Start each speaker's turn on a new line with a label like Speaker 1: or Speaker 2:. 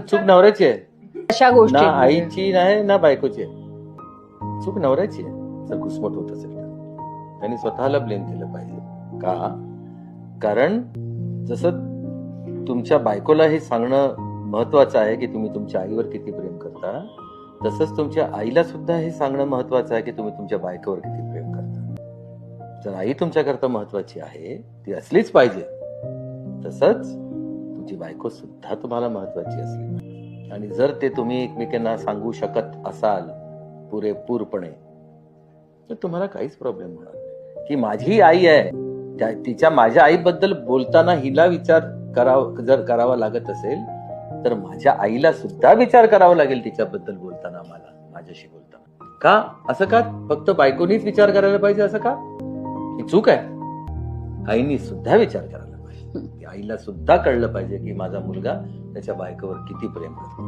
Speaker 1: चूक नवऱ्याची आहे.
Speaker 2: अशा
Speaker 1: ना
Speaker 2: गोष्टी
Speaker 1: आईची नाही ना बायकोची आहे. चूक नवऱ्याची आहे. जर घुसमट होत असेल तर. त्यांनी स्वतःला ब्लेम केलं पाहिजे. का? कारण जसं तुमच्या बायकोला हे सांगणं महत्वाचं आहे की तुम्ही तुमच्या आईवर किती प्रेम करता तसंच तुमच्या आईला सुद्धा हे सांगणं महत्वाचं आहे की तुम्ही तुमच्या बायकोवर किती प्रेम करता. जर आई तुमच्याकरता महत्वाची आहे ती असलीच पाहिजे. तसंच तुमची बायको सुद्धा तुम्हाला महत्वाची असली आणि जर ते तुम्ही एकमेकांना सांगू शकत असाल पुरेपूरपणे तर तुम्हाला काहीच प्रॉब्लेम होणार नाही. की माझी आई आहे त्या तिच्या माझ्या आईबद्दल बोलताना हिला विचार करावा जर करावा लागत असेल तर माझ्या आईला सुद्धा विचार करावा लागेल तिच्याबद्दल बोलताना मला माझ्याशी बोलताना. का? असं का? फक्त बायकोनीच विचार करायला पाहिजे असं का? ही चूक आहे. आईनी सुद्धा विचार करायला आईला सुद्धा कळलं पाहिजे की माझा मुलगा त्याच्या बायकोवर किती प्रेम करतो.